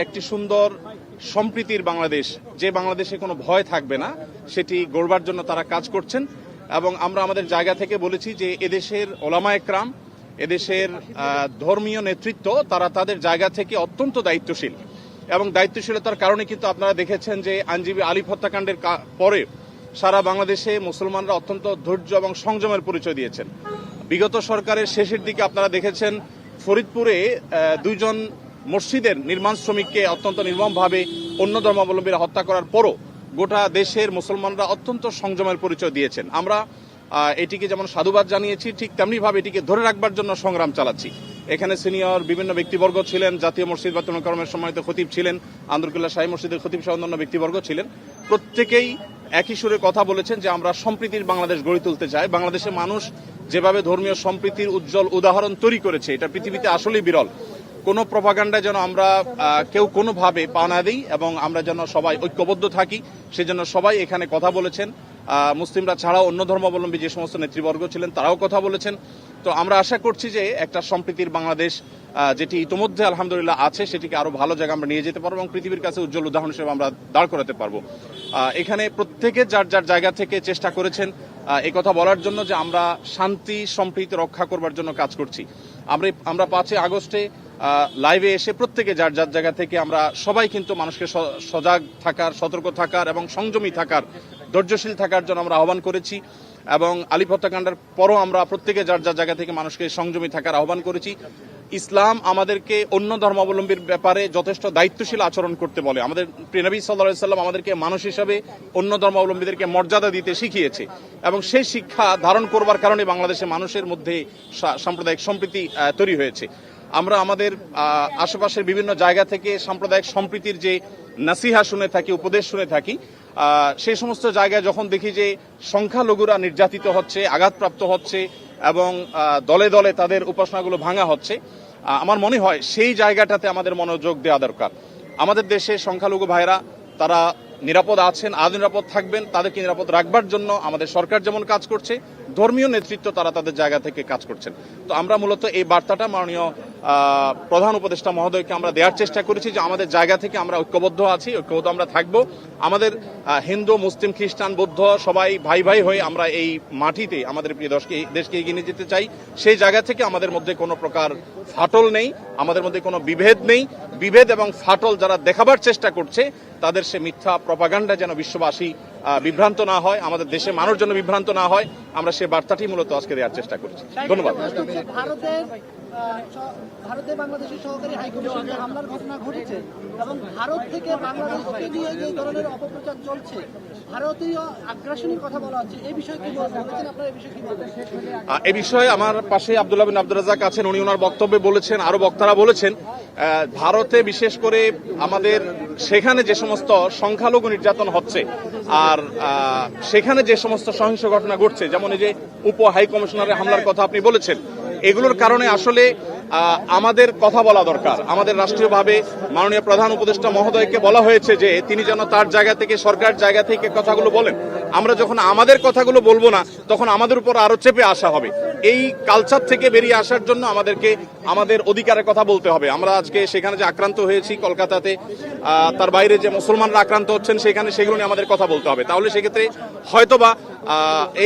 একটি সুন্দর সম্প্রীতির বাংলাদেশ। যে বাংলাদেশে কোনো ভয় থাকবে না, সেটি গড়বার জন্য তারা কাজ করছেন। এবং আমরা আমাদের জায়গা থেকে বলেছি যে এদেশের ওলামা একরাম, এদেশের ধর্মীয় নেতৃত্ব, তারা তাদের জায়গা থেকে অত্যন্ত দায়িত্বশীল। এবং দায়িত্বশীলতার কারণে কিন্তু আপনারা দেখেছেন যে আইনজীবী আলিফ হত্যাকাণ্ডের পরে সারা বাংলাদেশে মুসলমানরা অত্যন্ত ধৈর্য এবং সংযমের পরিচয় দিয়েছেন। বিগত সরকারের শেষের দিকে আপনারা দেখেছেন ফরিদপুরে দুইজন মসজিদের নির্মাণ শ্রমিককে অত্যন্ত নির্মমভাবে অন্য ধর্মাবলম্বীরা হত্যা করার পরও গোটা দেশের মুসলমানরা অত্যন্ত সংযমের পরিচয় দিয়েছেন। আমরা এটিকে যেমন সাধুবাদ জানিয়েছি, ঠিক তেমনিভাবে এটিকে ধরে রাখবার জন্য সংগ্রাম চালাচ্ছি। এখানে সিনিয়র বিভিন্ন ব্যক্তিবর্গ ছিলেন, জাতীয় মসজিদ বা তরুণকর্মের সম্মানিত খতিব ছিলেন আন্দরকুল্লাহ শাহী মসজিদের খতিব সহ অন্যান্য ব্যক্তিবর্গ ছিলেন। প্রত্যেকেই একই সুরে কথা বলেছেন যে আমরা সম্প্রীতির বাংলাদেশ গড়ে তুলতে চাই। বাংলাদেশের মানুষ যেভাবে ধর্মীয় সম্প্রীতির উজ্জ্বল উদাহরণ তৈরি করেছে, এটা পৃথিবীতে আসলেই বিরল। কোনো প্রভাগান্ডায় যেন আমরা কেউ কোনোভাবে পা না দিই এবং আমরা যেন সবাই ঐক্যবদ্ধ থাকি, সেজন্য সবাই এখানে কথা বলেছেন। মুসলিমরা ছাড়াও অন্য ধর্মাবলম্বী যে সমস্ত নেতৃবর্গ ছিলেন, তারাও কথা বলেছেন। তো আমরা আশা করছি যে একটা সম্প্রীতির বাংলাদেশ যেটি ইতোমধ্যে আলহামদুলিল্লাহ আছে, সেটিকে আরও ভালো জায়গা আমরা নিয়ে যেতে পারব এবং পৃথিবীর কাছে উজ্জ্বল উদাহরণ হিসেবে আমরা দাঁড় করাতে পারব। এখানে প্রত্যেকে যার যার জায়গা থেকে চেষ্টা করেছেন এই কথা বলার জন্য যে আমরা শান্তি, সম্প্রীতি রক্ষা করবার জন্য কাজ করছি। আমরা আমরা পাঁচই আগস্টে লাইভে এসে প্রত্যেকে যার যার জায়গা থেকে আমরা সবাই কিন্তু মানুষকে সজাগ থাকার, সতর্ক থাকার এবং সংযমী থাকার, ধৈর্যশীল থাকার জন্য আমরা আহ্বান করেছি এবং আলিফ হত্যাকাণ্ডের পরও আমরা প্রত্যেকে যার যার জায়গা থেকে মানুষকে সংযমী থাকার আহ্বান করেছি। ইসলাম আমাদেরকে অন্য ধর্মাবলম্বীর ব্যাপারে যথেষ্ট দায়িত্বশীল আচরণ করতে বলে। আমাদের প্রিয়নবী সাল্লাহ সাল্লাম আমাদেরকে মানুষ হিসাবে অন্য ধর্মাবলম্বীদেরকে মর্যাদা দিতে শিখিয়েছে এবং সেই শিক্ষা ধারণ করবার কারণে বাংলাদেশের মানুষের মধ্যে সাম্প্রদায়িক সম্প্রীতি তৈরি হয়েছে। আমরা আমাদের আশেপাশের বিভিন্ন জায়গা থেকে সাম্প্রদায়িক সম্প্রীতির যে নাসিহা শুনে থাকি, উপদেশ শুনে থাকি সেই সমস্ত জায়গায় যখন দেখি যে সংখ্যালঘুরা নির্যাতিত হচ্ছে, আঘাতপ্রাপ্ত হচ্ছে এবং দলে দলে তাদের উপাসনাগুলো ভাঙা হচ্ছে আমার মনে হয় সেই জায়গাটাতে আমাদের মনোযোগ দেওয়া দরকার। আমাদের দেশে সংখ্যালঘু ভাইরা তারা নিরাপদ আছেন, আজ নিরাপদ থাকবেন, তাদেরকে নিরাপদ রাখবার জন্য আমাদের সরকার যেমন কাজ করছে, ধর্মীয় নেতৃত্ব তারা তাদের জায়গা থেকে কাজ করছেন। তো আমরা মূলত এই বার্তাটা মাননীয় প্রধান উপদেষ্টা মহোদয়কে আমরা দেওয়ার চেষ্টা করেছি যে আমাদের জায়গা থেকে আমরা ঐক্যবদ্ধ আছি, ঐক্যবদ্ধ আমরা থাকব। আমাদের হিন্দু, মুসলিম, খ্রিস্টান, বৌদ্ধ সবাই ভাই ভাই হয়ে আমরা এই মাটিতে আমাদের প্রিয় দেশকে দেশকে এগিয়ে নিয়ে যেতে চাই। সেই জায়গা থেকে আমাদের মধ্যে কোনো প্রকার ফাটল নেই, আমাদের মধ্যে কোনো বিভেদ নেই। বিভেদ এবং ফাটল যারা দেখাবার চেষ্টা করছে, তাদের সে মিথ্যা প্রপাগান্ডা যেন বিশ্ববাসী বিভ্রান্ত না হয়, আমাদের দেশে মানুষ যেন বিভ্রান্ত না হয়, আমরা সে বার্তাটি মূলত আজকে দেওয়ার চেষ্টা করছি। ধন্যবাদ। ভারতে বাংলাদেশের সহকারী হাইকমিশন হামলার ঘটনা ঘটেছে এবং ভারত থেকে বাংলাদেশকে নিয়ে যে ধরনের অপপ্রচার চলছে ভারতীয় আগ্রাসনের কথা বলা হচ্ছে। এই বিষয়ে কি বল- বলেছেন আপনারা এই বিষয়ে কি বলবেন? আহ, এ বিষয়ে আমার পাশে আব্দুল্লাহ বিন আব্দুল রাজাক আছেন উনি ওনার বক্তব্যে বলেছেন আরও বক্তারা বলেছেন ভারতে বিশেষ করে আমাদের সেখানে যে সমস্ত সংখ্যালঘু নির্যাতন হচ্ছে আর সেখানে যে সমস্ত সহিংস ঘটনা ঘটছে যেমন এই যে উপ হাই কমিশনারের হামলার কথা আপনি বলেছেন এগুলোর কারণে আসলে আমাদের কথা বলা দরকার। আমাদের রাষ্ট্রীয়ভাবে মাননীয় প্রধান উপদেষ্টা মহোদয়কে বলা হয়েছে যে, তিনি যেন তার জায়গা থেকে সরকার জায়গা থেকে কথাগুলো বলেন। আমরা যখন আমাদের কথাগুলো বলব না, তখন আমাদের উপর আরও চেপে আসা হবে। এই কালচার থেকে বেরিয়ে আসার জন্য আমাদেরকে আমাদের অধিকারের কথা বলতে হবে। আমরা আজকে সেখানে যে আক্রান্ত হয়েছি কলকাতাতে তার বাইরে যে মুসলমানরা আক্রান্ত হচ্ছেন, সেখানে সেগুলো নিয়ে আমাদের কথা বলতে হবে। তাহলে সেক্ষেত্রে হয়তোবা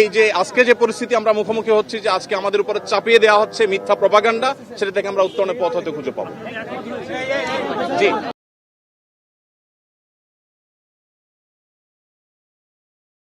এই যে আজকে যে পরিস্থিতি আমরা মুখোমুখি হচ্ছি, যে আজকে আমাদের উপরে চাপিয়ে দেওয়া হচ্ছে মিথ্যা প্রপাগান্ডা সেটা থেকে আমরা উত্তরণের পথ হতে খুঁজে পাবো। জি।